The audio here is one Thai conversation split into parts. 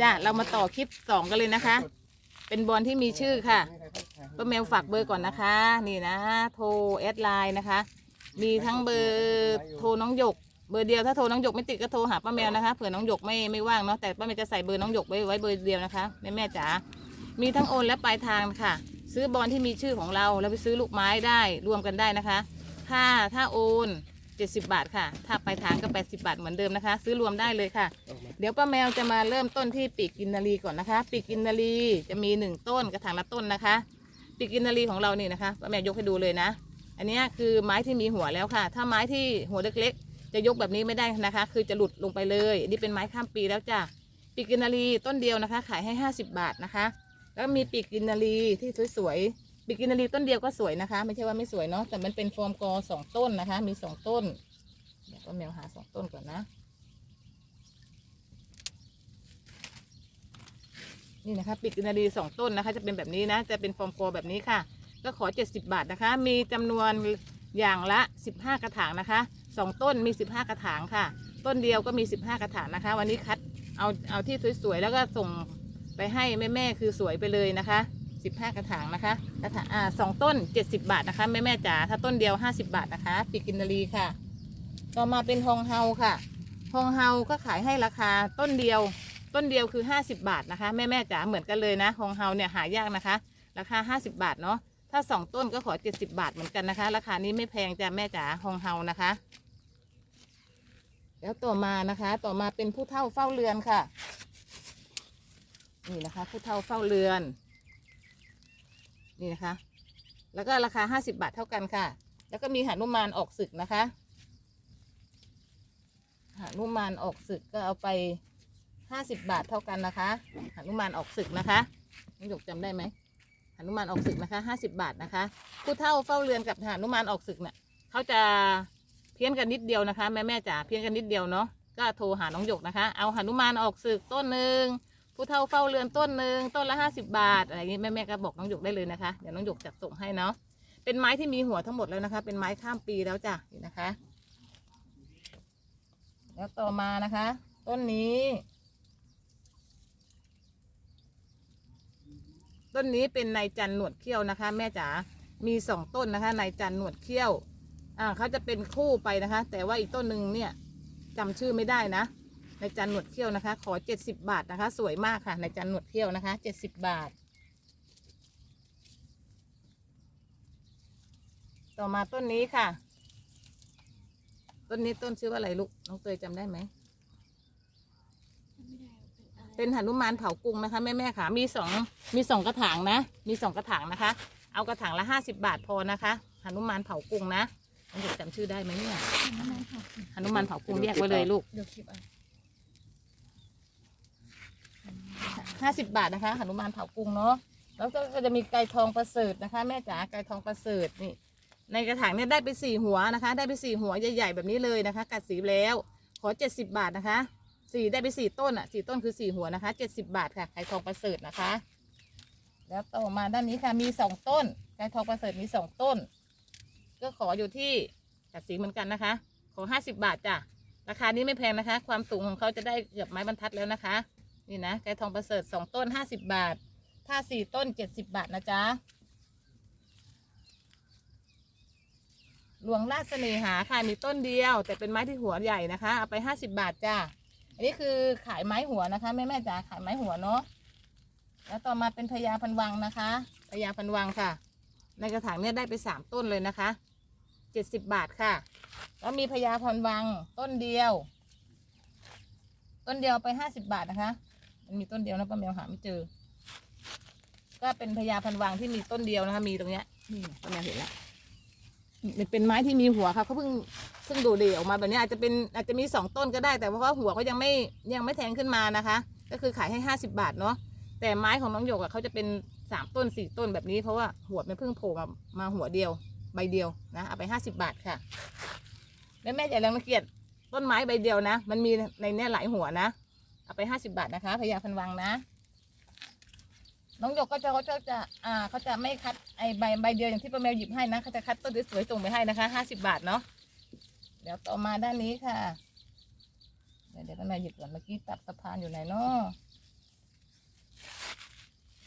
จ้ะเรามาต่อคลิปสองกันเลยนะคะ เป็นบอลที่มีชื่อค่ะป้าแมวฝากเบอร์ก่อนนะคะ นี่นะ โทรแอดไลน์นะคะ มีทั้งเบอร์โทรน้องหยก เบอร์เดียวถ้าโทรน้องหยกไม่ติดก็โทรหาป้าแมวนะคะเผื่อน้องหยกไม่ไม่ว่างเนาะแต่ป้าแมวจะใส่เบอร์น้องหยกไว้ไว้เบอร์เดียวนะคะแม่แม่จ๋ามีทั้งโอนและปลายทางค่ะ ซื้อบอลที่มีชื่อของเราแล้วไปซื้อลูกไม้ได้รวมกันได้นะคะ ถ้าถ้าโอน 70 บาทค่ะ ถ้าปลายทางก็ 80 บาทเหมือนเดิมนะคะ ซื้อรวมได้เลยค่ะ เดี๋ยวป้าแมวจะมาเริ่มต้นที่ปีกกินนารีก่อนนะคะ ปีกกินนารีจะมีหนึ่งต้นกระถางละต้นนะคะ ปีกกินนารีของเรานี่นะคะป้าแมวยกให้ดูเลยนะ อันเนี้ยคือไม้ที่มีหัวแล้วค่ะ ถ้าไม้ที่หัวเล็กๆ จะยกแบบนี้ไม่ได้นะคะ คือจะหลุดลงไปเลยอันนี้เป็นไม้ข้ามปีแล้วจ้ะ ปีกกินนารีต้นเดียวนะคะ ขายให้ 50 บาทนะคะ แล้วมีปีกกินนารีที่สวยๆ ปีกกินารีต้นเดียวก็สวยนะคะ ไม่ใช่ว่าไม่สวยเนาะแต่มันเป็นฟอร์มกอสองต้นนะคะ มีสองต้นเดี๋ยวป้าแมวหาสองต้นก่อนนะนี่นะคะปีกกินารีสองต้นนะคะ จะเป็นแบบนี้นะ จะเป็นฟอร์มกอแบบนี้ค่ะ ก็ขอ 70 บาทนะคะ มีจำนวนอย่างละ 15 กระถางนะคะสองต้นมี 15 กระถางค่ะ ต้นเดียวก็มี 15 กระถางนะคะ วันนี้คัดเอาเอาที่สวยๆ แล้วก็ส่งไปให้แม่ๆคือสวยไปเลยนะคะ 15 กระถางนะคะกระถางอ่าสองต้น 70 บาทนะคะแม่ๆจ๋าถ้าต้นเดียว 50 บาทนะคะ ปีกินนารีค่ะ ต่อมาเป็นฮองเฮาค่ะฮองเฮาก็ขายให้ราคาต้นเดียว ต้นเดียวคือ 50 บาทนะคะ แม่ๆจ๋าเหมือนกันเลยนะฮองเฮาเนี่ยหายากนะคะ ราคา 50 บาทเนาะถ้าสองต้นก็ขอ 70 บาทเหมือนกันนะคะ ราคานี้ไม่แพงจ้ะแม่จ๋าฮองเฮานะคะ แล้วต่อมานะคะ ต่อมาเป็นผู้เฒ่าเฝ้าเรือนค่ะนี่นะคะผู้เฒ่าเฝ้าเรือน นี่นะคะ แล้วก็ราคา50บาทเท่ากันค่ะ แล้วก็มีหานุมานออกศึกนะคะหานุมานออกศึกก็เอาไป50บาทเท่ากันนะคะหานุมานออกศึกนะคะน้องหยกจำได้ไหมหานุมานออกศึกนะคะห้าสิบาทนะคะ ผู้เฒ่าเฝ้าเรือนกับหานุมานออกศึกเนี่ยเขาจะเพี้ยนกันนิดเดียวนะคะ แม่แม่จ๋าเพี้ยนกันนิดเดียวเนาะก็โทรหาน้องหยกนะคะ เอาหานุมานออกศึกต้นหนึ่ง ผู้เฒ่าเฝ้าเรือนต้นหนึ่งต้นละห้าสิบาทอะไรอย่างนี้แม่แม่ก็บอกน้องหยกได้เลยนะคะเดี๋ยวน้องหยกจัดส่งให้เนาะเป็นไม้ที่มีหัวทั้งหมดแล้วนะคะ เป็นไม้ข้ามปีแล้วจ้ะนี่นะคะ แล้วต่อมานะคะ ต้นนี้ ต้นนี้เป็นนายจันหนวดเขี้ยวนะคะ แม่จ๋ามีสองต้นนะคะนายจันหนวดเขี้ยวอ่าเขาจะเป็นคู่ไปนะคะ แต่ว่าอีกต้นหนึ่งเนี่ยจำชื่อไม่ได้นะ นายจันหนวดเขี้ยวนะคะ ขอเจ็ดสิบบาทนะคะ สวยมากค่ะนายจันหนวดเขี้ยวนะคะเจ็ดสิบบาท ต่อมาต้นนี้ค่ะ ต้นนี้ต้นชื่อว่าอะไรลูกน้องเตยจำได้ไหมเป็นหนุมานเผากรุงนะคะแม่แม่ๆค่ะ มีสองมีสองกระถางนะ มีสองกระถางนะคะ เอากระถางละห้าสิบาทพอนะคะหนุมานเผากรุงนะน้องเด็กจำชื่อได้ไหมเนี่ยหนุมานเผากรุงเรียกไว้เลยลูกเดี๋ยวคลิปเอา ห้าสิบาทนะคะหนุมานเผากรุงเนาะแล้วก็จะมีไก่ทองประเสริฐนะคะ แม่จ๋าไก่ทองประเสริฐนี่ ในกระถางเนี่ยได้ไปสี่หัวนะคะ ได้ไปสี่หัวใหญ่ๆแบบนี้เลยนะคะ กัดสีแล้ว ขอเจ็ดสิบาทนะคะสี่ได้ไปสี่ต้นอะสี่ต้นคือสี่หัวนะคะเจ็ดสิบาทค่ะไก่ทองประเสริฐนะคะ แล้วต่อมาด้านนี้ค่ะมีสองต้นไก่ทองประเสริฐมีสองต้น ก็ขออยู่ที่กัดสีเหมือนกันนะคะ ขอห้าสิบาทจ้ะราคานี้ไม่แพงนะคะ ความสูงของเขาจะได้เกือบไม้บรรทัดแล้วนะคะ นี่นะไก่ทองประเสริฐสองต้นห้าสิบบาท ถ้าสี่ต้นเจ็ดสิบบาทนะจ๊ะ หลวงราชเสน่หาค่ะมีต้นเดียว แต่เป็นไม้ที่หัวใหญ่นะคะ เอาไปห้าสิบาทจ้าอันนี้คือขายไม้หัวนะคะแม่แม่จ๋าขายไม้หัวเนาะแล้วต่อมาเป็นพญาพันวังนะคะพญาพันวังค่ะ ในกระถางเนี่ยได้ไปสามต้นเลยนะคะเจ็ดสิบบาทค่ะ แล้วมีพญาพันวังต้นเดียว ต้นเดียวไปห้าสิบบาทนะคะ มันมีต้นเดียวนะป้าแมวหาไม่เจอ ก็เป็นพญาพันวังที่มีต้นเดียวนะคะ มีตรงเนี้ยนี่ป้าแมวเห็นแล้วมันเป็นไม้ที่มีหัวค่ะเขาเพิ่งเพิ่งดูดีออกมาแบบนี้อาจจะเป็นอาจจะมีสองต้นก็ได้แต่เพราะว่าหัวเขายังไม่ยังไม่แทงขึ้นมานะคะ ก็คือขายให้ห้าสิบาทเนาะแต่ไม้ของน้องหยกอะเขาจะเป็นสามต้นสี่ต้นแบบนี้เพราะว่าหัวมันเพิ่งโผล่มามาหัวเดียว ใบเดียวนะเอาไปห้าสิบาทค่ะแม่แม่อย่ารังเกียจต้นไม้ใบเดียวนะ มันมีในเนี้ยหลายหัวนะ เอาไปห้าสิบาทนะคะพญาพันวังนะ น้องหยกก็จะเขาจะจะอ่าเขาจะไม่คัดไอใบใบเดียวอย่างที่ป้าแมวหยิบให้นะเขาจะคัดต้นสวยๆส่งไปให้นะคะห้าสิบาทเนาะเดี๋ยวต่อมาด้านนี้ค่ะ เดี๋ยวเดี๋ยวป้าแมวหยิบก่อนเมื่อกี้ตัดสะพานอยู่ไหนเนาะ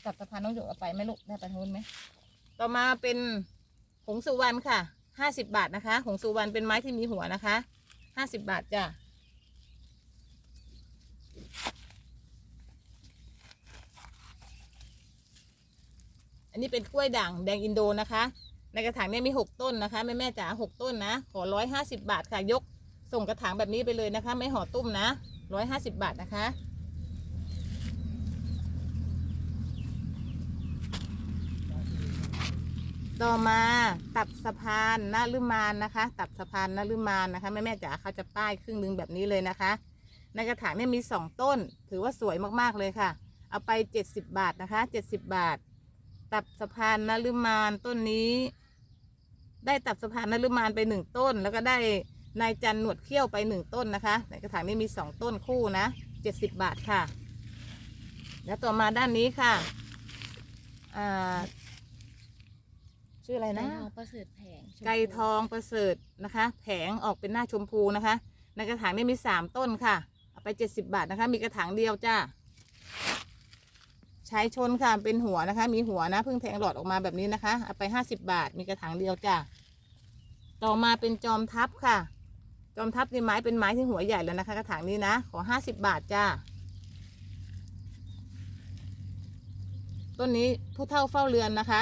ตัดสะพานน้องหยกเอาไปไหมลูกได้ไปทางนู้นไหมต่อมาเป็นหงสุวรรณค่ะห้าสิบบาทนะคะ หงสุวรรณเป็นไม้ที่มีหัวนะคะห้าสิบบาทจ้ะ นนี้เป็นกล้วยด่างแดงอินโดนะคะ ในกระถางเนี่ยมีหกต้นนะคะ แม่แม่จ๋าหกต้นนะขอร้อยห้าสิบบาทค่ะยก ส่งกระถางแบบนี้ไปเลยนะคะ ไม่ห่อตุ้มนะร้อยห้าสิบบาทนะคะต่อมาตัดสะพานนาลืมานนะคะ ตัดสะพานนาลืมานนะคะแม่แม่จ๋าเขาจะป้ายครึ่งหนึงแบบนี้เลยนะคะ ในกระถางเนี่ยมีสองต้น ถือว่าสวยมากๆเลยค่ะ เอาไปเจ็ดสิบบาทนะคะเจ็ดสิบบาท ตัดสะพานนาลืมานต้นนี้ ได้ตัดสะพานนาลืมานไปหนึ่งต้น แล้วก็ได้นายจันหนวดเขี้ยวไปหนึ่งต้นนะคะในกระถางนี้มีสองต้นคู่นะเจ็ดสิบบาทค่ะ แล้วต่อมาด้านนี้ค่ะอ่าชื่ออะไรไก่นะทองประเสริฐแผงชมพูไก่ทองประเสริฐนะคะ แผงออกเป็นหน้าชมพูนะคะ ในกระถางนี้มีสามต้นค่ะเอาไปเจ็ดสิบาทนะคะ มีกระถางเดียวจ้า ใช้ชนค่ะเป็นหัวนะคะ มีหัวนะเพิ่งแทงหลอดออกมาแบบนี้นะคะเอาไปห้าสิบาทมีกระถางเดียวจ้าต่อมาเป็นจอมทัพค่ะ จอมทัพนี่ไม้เป็นไม้ที่หัวใหญ่แล้วนะคะ กระถางนี้นะ ขอห้าสิบบาทจ้าต้นนี้ผู้เท่าเฝ้าเรือนนะคะ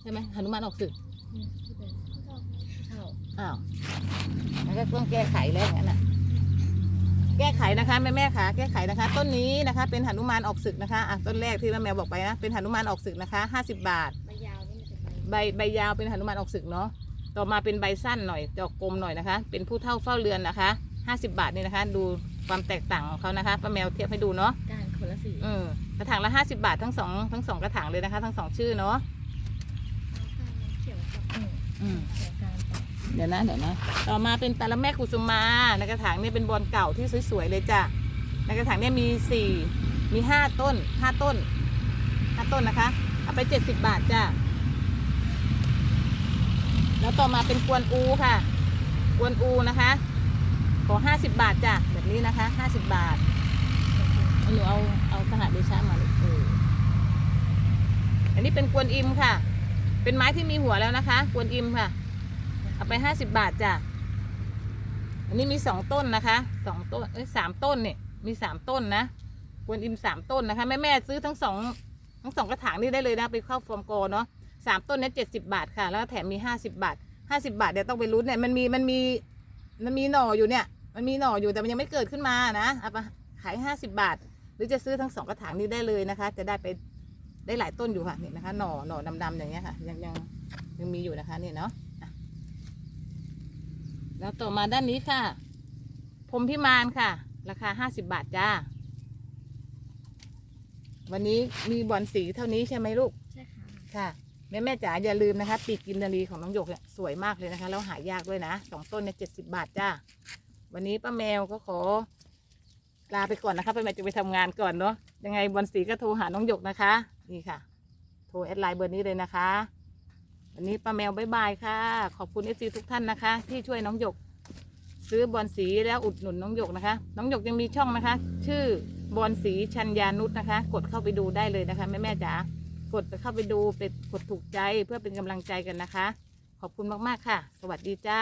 ใช่ไหมหนุมานออกศึกอืมที่เป็นผู้เฒ่าผู้เฒ่าอ้าวมันก็ต้องแก้ไขแล้วอย่างนั้นน่ะ แก้ไขนะคะแม่แม่ค่ะแก้ไขนะคะ ต้นนี้นะคะ เป็นหนุมานออกศึกนะคะอะต้นแรกที่แม่แมวบอกไปนะเป็นหนุมานออกศึกนะคะห้าสิบบาท ใบยาวนี่มันจะใบใบใบยาวเป็นหนุมานออกศึกเนาะต่อมาเป็นใบสั้นหน่อยดอกกลมหน่อยนะคะ เป็นผู้เท่าเฝ้าเรือนนะคะห้าสิบาทนี่นะคะ ดูความแตกต่างของเขานะคะป้าแมวเทียบให้ดูเนาะการคนละสีอืมกระถางละห้าสิบาททั้งสองทั้งสองกระถางเลยนะคะ ทั้งสองชื่อเนาะการเขียวกับอืมอืมเขียวการต่อ เดี๋ยวนะเดี๋ยวนะ ต่อมาเป็นปลาละแม่กุสุมาในกระถางนี่เป็นบอลเก่าที่สวยๆเลยจ้ะในกระถางเนี่ยมีสี่มีห้าต้นห้าต้นห้าต้นนะคะ เอาไปเจ็ดสิบบาทจ้ะแล้วต่อมาเป็นกวนอูค่ะ กวนอูนะคะขอห้าสิบบาทจ้ะแบบนี้นะคะห้าสิบบาทอาหนูเอาเอาสหเดชะมาเลยอันนี้เป็นกวนอิมค่ะ เป็นไม้ที่มีหัวแล้วนะคะ กวนอิมค่ะ เอาไปห้าสิบบาทจ้ะ อันนี้มีสองต้นนะคะสองต้นเอ้ยสามต้นเนี่ยมีสามต้นนะกวนอิมสามต้นนะคะ แม่แม่ซื้อทั้งสองทั้งสองกระถางนี่ได้เลยนะไปเข้าฟอร์มโกเนาะสามต้นเนี่ยเจ็ดสิบาทค่ะ แล้วแถมมีห้าสิบาทห้าสิบาทเดี๋ยวต้องไปลุ้นเนี่ยมันมีมันมีมันมีหน่ออยู่เนี่ย มันมีหน่ออยู่แต่มันยังไม่เกิดขึ้นมานะเอาไปขายห้าสิบาท หรือจะซื้อทั้งสองกระถางนี้ได้เลยนะคะ จะได้ไปได้หลายต้นอยู่ค่ะเนี่ยนะคะ หน่อหน่อดำๆอย่างเงี้ยค่ะ ยังยังยังมีอยู่นะคะเนี่ยเนาะ แล้วต่อมาด้านนี้ค่ะพรหมพิมานค่ะ ราคาห้าสิบบาทจ้า วันนี้มีบอลสีเท่านี้ใช่ไหมลูก ใช่ค่ะ ค่ะ แม่แม่จ๋าอย่าลืมนะคะ ปีกกินนารีของน้องหยกเนี่ยสวยมากเลยนะคะ แล้วหายากด้วยนะสองต้นเนี่ยเจ็ดสิบาทจ้า วันนี้ป้าแมวก็ขอ ลาไปก่อนนะคะป้าแมวจะไปทำงานก่อนเนาะยังไงบอลสีก็โทรหาน้องหยกนะคะ นี่ค่ะ โทรแอดไลน์เบอร์นี้เลยนะคะ วันนี้ป้าแมวบายบายค่ะ ขอบคุณเอฟซีทุกท่านนะคะ ที่ช่วยน้องหยก ซื้อบอลสีแล้วอุดหนุนน้องหยกนะคะ น้องหยกยังมีช่องนะคะ ชื่อบอลสีชัญญานุษนะคะ กดเข้าไปดูได้เลยนะคะแม่แม่จ๋ากดเข้าไปดูไปกดถูกใจเพื่อเป็นกำลังใจกันนะคะ ขอบคุณมากๆค่ะ สวัสดีจ้า